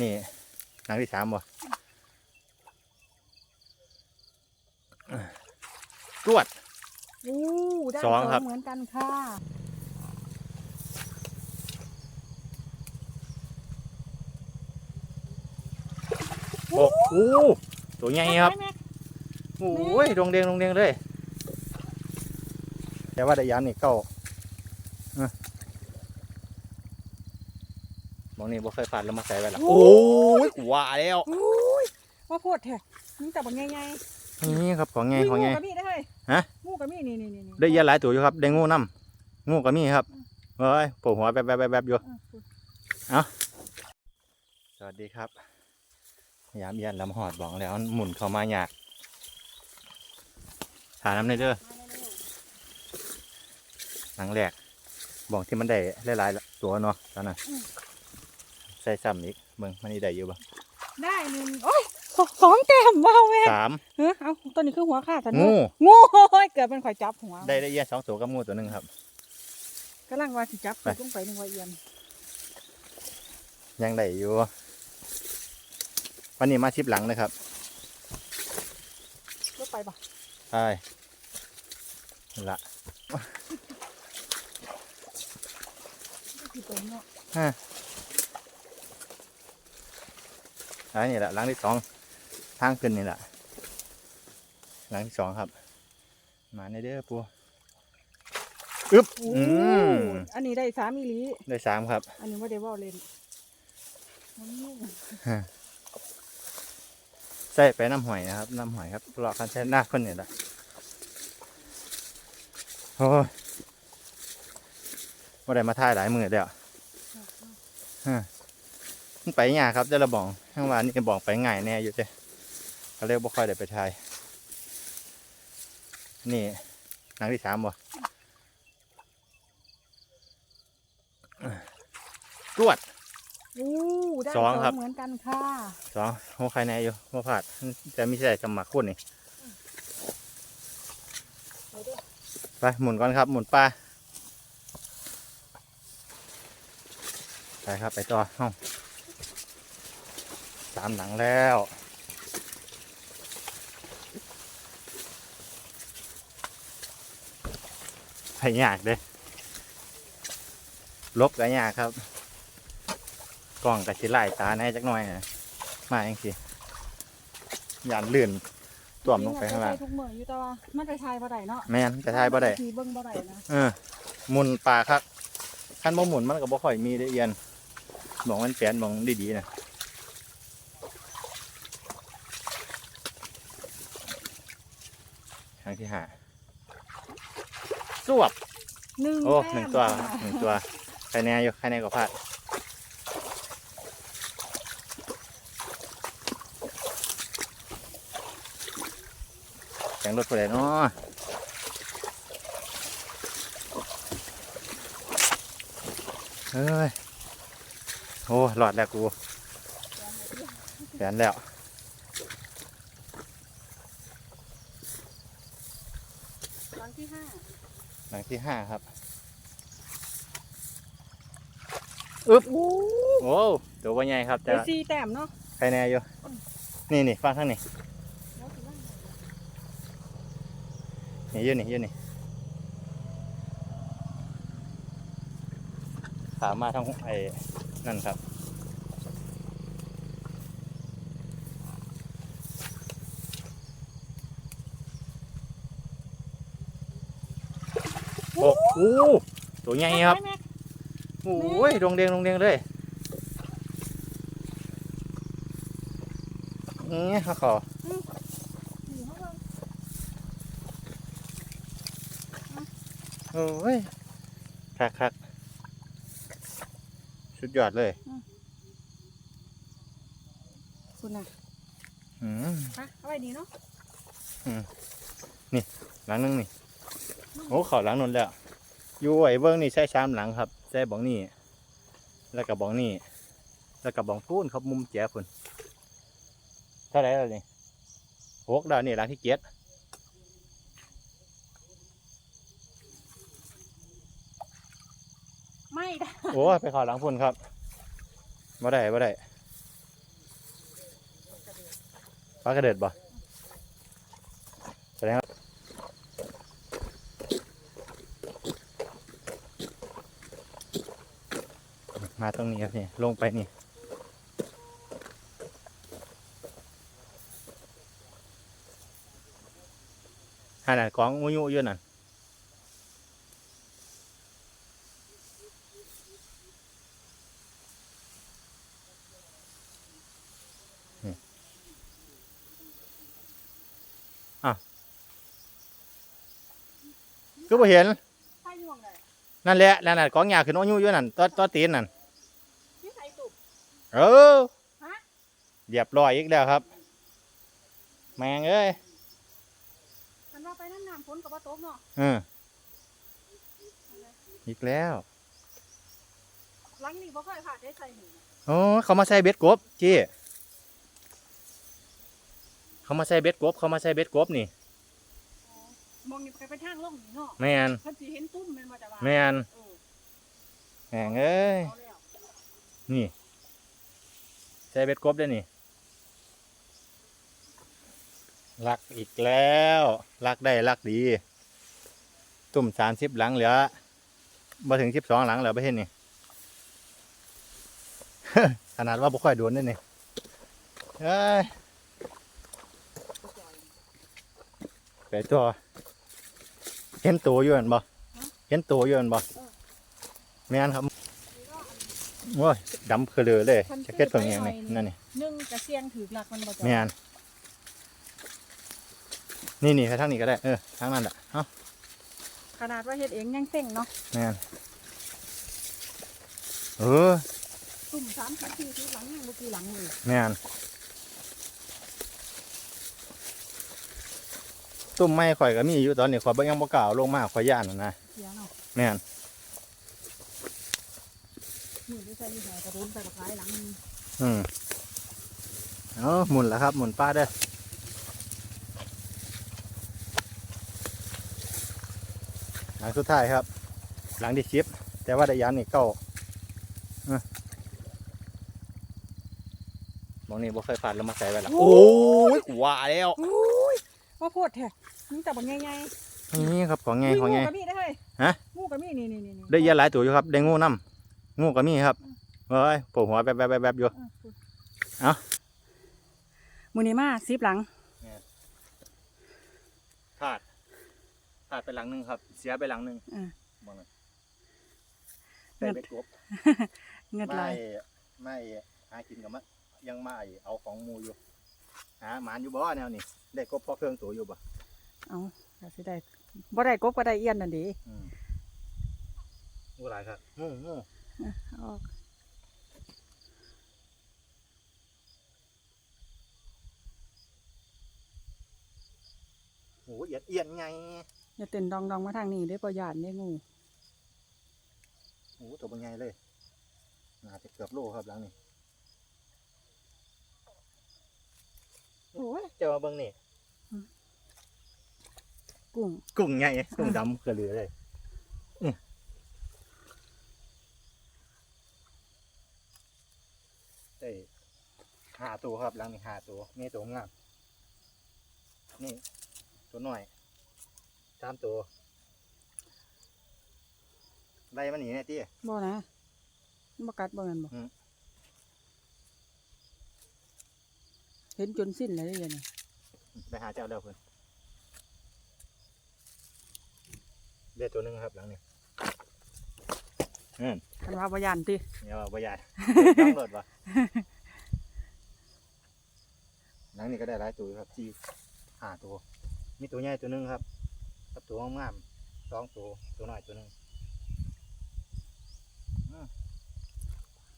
นี่หลังที่สามบ่ตรวจอู้ได้สองครับเหมือนกันค่ะโอ้โหตัวใหญ่ครับแม่โอ้ยดวงเดงดวงเดงเลย แต่ว่าได้ยันนี่เก้าเอ้อมองนี่บ่เคยผ่านแล้วมาใส่ไว้ละโอ้ยว่าแล้วอุ้ยว่าโพดแท้นี่แต่บางไงไงนี่ครับของไงของไงงูกับมีได้เฮ้ยฮะงูกับมีนี่นี่นี่นี่ได้เยอะหลายตัวอยู่ครับได้งูน้ำงูก็มีครับเอ้ยโผล่หัวแบบแบบแบบแบบอยู่อะสวัสดีครับยามเย็นลำหอดบอกแล้วมันหมุนเข้ามาอยากถาน้ำในอยเด้อหลังแรกบอกที่มันได้หลายๆตัวเนาะตอนนั้น ใส่ซ้ำอีกเบิ่งมันนี่ได้อยู่บ่ได้หนึ่งโอ้ยสองสองแต้มว้าวแม่สามเฮ้ยเอาตัวนี้คือหัวขาดแต่งูงูโอ้ยเกิดเป็นข่อยจับหัวได้ได้เยี่ยสองตัวกับงูตัวหนึ่งครับกำลังว่าสิจับไปลงไปหนึ่งว่าเอียนยังได้อยู่วันนี้มาชิปหลังนะครับลงไปปะใช่ละที่ตัวเนาะ อันนี้แหละหลังที่สองทางขึ้นนี่แหละหลังที่สองครับ มาในเด้อปูอึ๊บโอ้อืมอันนี้ได้สามอีหลีได้สามครับ อันนี้ว่าได้ว่าเล่นมันงูใส่ไปน้ำหอยนะครับน้ำหอยครับรอกันใช้หน้าคนนี่แหละโอ้ยว่าได้มาท่ายหลายมือเดียวมัน ไปยากครับเจ้าระบองข้างวานนี่บอกไปง่ายแน่อยู่เจ้เขาเรียกบ่ค่อยได้ไปทาย นี่หลังที่สามบ่ตรวจอู้ได้สองครับ เหมือนกันค่ะสองโอ้ใครแน่อยู่บ่พลาดจะมีใส่สมัครคุณนี่ไปเด้อไปหมุนก่อนครับ หมุนปลาไปครับ ไปต่อห้องสามหลังแล้ว ไปยากเด้ลบก็ยากครับ กล้องกับสิไล่ตาแน่จักหน่อยนะมาเองสิยานลื่นต่วมลงไปข้างล่างจริๆอะไปทุกเมื่ออยู่แต่ว่ามันจะทายบ่ได้เนาะแม่นจะทายบ่ได้ทีเบิ่งบ่ได้นะเออหมุนปลาครับคันบ่หมุนมันก็บ่ค่อยมีได้เอียนมองมันแปลนมองดีๆนะ ครั้งที่ห้าสวบหนึ่งโอ้แต้มหนึ่งตัวค่ะหนึ่งตัวใครแน่อยู่ใครแน่ก็พลาดแข่งรถผู้ใดเนาะเฮ้ย โอ้หลอดแล้วกูแขนแล้ว ครั้งที่ห้า หลังที่ห้าครับอู้โอ้ตัวว่าใหญ่ครับแต่ได้สี่แต้มเนาะใครแน่อยู่นี่นี่ฟังทางนี่นี่อยืนนี่อยืนนี่ขามาทางไอ้นั่นครับ โอ้โหตัวใหญ่ครับแม่โอ้ยดวงเดงดวงเดงเลยนี่เขาขอนี่เขาว่าโอ้ยคักคักสุดยอดเลยคุณน่ะอืมฮะเอาไว้ดีเนาะหลังนึงนี่ โอ้เขาหลังนนแล้ว อยู่ไอ้เบิ้งนี่ใช้ชามหลังครับใช้บองนี่ แล้วกับบองนี่ แล้วกับบองพูนครับมุมแจ๋พุ่นเท่าไหรแล้วนี่หกดาวนี่หลังที่เจ็ดไม่ได้โอ้ยไปเขอหลังพุ่นครับบ่ได้บ่ได้ปลากระเดิดบ่แสดงว่า มาตรงนี้ครับนี่ลงไปนี่ขนาดของมุยุอยู่นั่นนี่อะคือบ่เห็นใช่ยวงเลยนั่นแหละ นั่นน่ะของยาขึ้นมุยุอยู่นั่นตัวตัวตีนนั่นที่ใส่ตุก เออฮะเรียบร้อยอีกแล้วครับ แมงเอ้ยฉันว่าไปนั่นน้ำฝนกับว่าตกเนาะเอออีกแล้วหลังนี้บ่เคยผ่านได้ใส่หนึ่งโอ้เขามาใส่เบ็ดกบจีเขามาใส่เบ็ดกบ เขามาใส่เบ็ดกบนี่มองนี่ไปไปทางลงนี่เนาะแมนเพิ่นสิเห็นตุ้มแม่นบ่จ้ะว่าแมนเออแหงเอ้ยเอาแล้วนี่ ใส่เบ็ดกบได้นี่ลักอีกแล้วลักได้ลักดี ตุ่มสามสิบหลังเหลือมาถึงสิบสองหลังเหลือไปเห็นนี่ขนาดว่าบ่ค่อยโดนนี่นี่เอ้ยไปตัวเห็นตัวอยู่เห็นบ่เห็นตัวอยู่เห็นบ่แม่นครับ อันโอ้ยดำคือเลยเลยฉันจะเก็ตซื้เพิ่องไปอย่างหน่นี้อยนั่นนี่หนึ่งกระเซียงถือหลักมันบ่จ้ะแม่นนี่นี่ทางนี้ก็ได้เออทางนั้นแหละเอ้าขนาดว่าเฮ็ดเองยังเต้งเนาะแม่นเออตุ่มสามสิบสี่สิบหลังยังบ่กี่หลังเลยแม่นตุ่มไม้ข่อยก็มีอยู่ตอนนี้ข่อยบ่ยังบ่กล้าเอาลงมาข่อยย่านนั่นนะเสียเนาะแม่น นี่ได้ ใส่อยู่ไหนกระโดนไปกับหลายหลังนึงอืมเอาหมุนแล้วครับ หมุนป้าเด้อหลังสุดท้ายครับ หลังที่ชิป แต่ว่าได้ยันนี่เก้าเอ้อมองนี่บ่เคยผ่านแล้วมาใส่ไว้ละโอ้ยว่าแล้วอุ้ยว่าโพดแท้นี่แต่บ่ใหญ่ๆนี่ครับของไงของไงงูกับมีได้เฮ้ยฮะงูกับมีนี่นี่นี่นี่ได้เยอะหลายตัวอยู่ครับ ได้งูน้ำ งูก็มีครับเฮ้ยโผล่หัวแบบแบบแบบแบบอยู่เอ้ามือนี้มาซิบหลังขาดขาดไปหลังหนึ่งครับ เสียไปหลังหนึ่งอ่ามองเลยเงิใส่นเบ็ดกบเงินไหลาไม่ยไม่หากินกับมะยังไม่เอาของหมูอยู่หาหมานอยู่บ่แนวนี้ได้กบพอเครื่องตัวอยู่บ่เอาก็สิได้บ่ได้กบก็ได้เอี้ยนนั่นดิอืมงูหลายครับงูงูเอาออกโอ้เอียดเอียนไงอย่าเต้นดองดองมาทางนี้เด้อบ่ย่านเด้งูโอ้ตัวเป็นไงเลยน่าจะเกือบโลครับหลังนี้โอ้ยเจะมาเบิ่งนี่กุ้งกุ้งไงกุ้งดำกระเหลือเลยอื้อ ได้ห้าตัวครับหลังนี้ห้าตัวนี่ตัวงามนี่ตัวหน่อยสามตัวไล่มันหนีแน่ตี้บ่นะมันบ่กัดบ่แม่นบ่อืมเห็นจนสิ้นเลยเด้อเดี๋ยวนี้ไปหาเจ้าเด้อเพื่อนเลือดตัวหนึงครับหลังนี้อืมคันว่าบ่ย่านติอย่าว่าบ่ยายต้องโหลดวะ หลังนี้ก็ได้หลายตัวอยู่ครับจีห้าตัว มีตัวใหญ่ตัวหนึงครับกับตัวงามๆสองตัวตัวน้อยตัวหนึง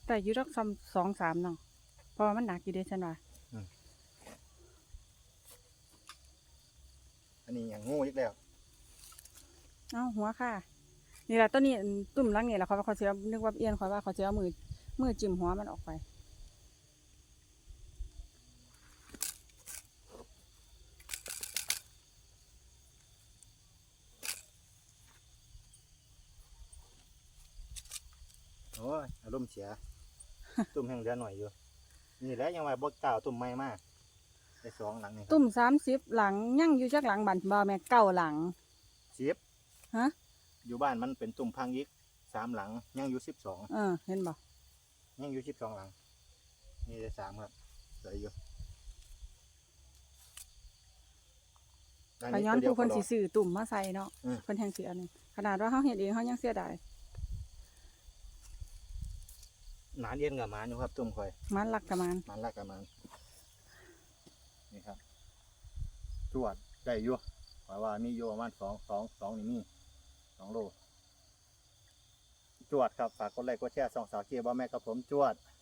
แต่อยู่รักซ้ำสองสามเนาะเพราะว่ามันหนักอยู่เด้ฉันว่าอันนี้อย่างงูอีกแล้วเอ้าหัวค่ะ นี่แหละตัวนี้อันตุ่มหลังนี่แหละเขาว่าเขาสิเอานึกว่าเอี้ยนเขาว่าเขาสิเอามือมือจิ้มหัวมันออกไป โอ้ยอารมณ์เสีย ตุ่มแห้งเหลือหน่อยอยู่ นี่แหละยังว่าบ่กล่าวตุ่มใหม่มากแต่ได้สองหลังนี่ครับตุ่มสามสิบหลังยังอยู่จักหลังบันบ่แม่เก้าหลัง สิบฮะ อยู่บ้านมันเป็นตุ่มพังยิกสามหลังยังอยู่สิบสองเออ เห็นบ่ยังอยู่สิบสองหลัง นี่ได้สามครับเหลืออยู่ด้าขย้อนตัวเดียวผู้คนก็รสิซื้อตุ่มมาใส่เนาะอืม เพิ่นแห่งสิอันนี้ขนาดว่าเฮาเฮ็ดเองเฮายังเสียดาย หนานเย็นกับหมานอยู่ครับ ตุ่มคอยมันรักกับมันหมานรักกับหมานนี่ครับจวดได้อยู่หมายว่ามีอยู่ประมาณสองสองสองนี่มีสองโลจวดครับฝากกดไลค์กดแชร์สองสาวเกียร์บ้าแม่กับผมจวดจ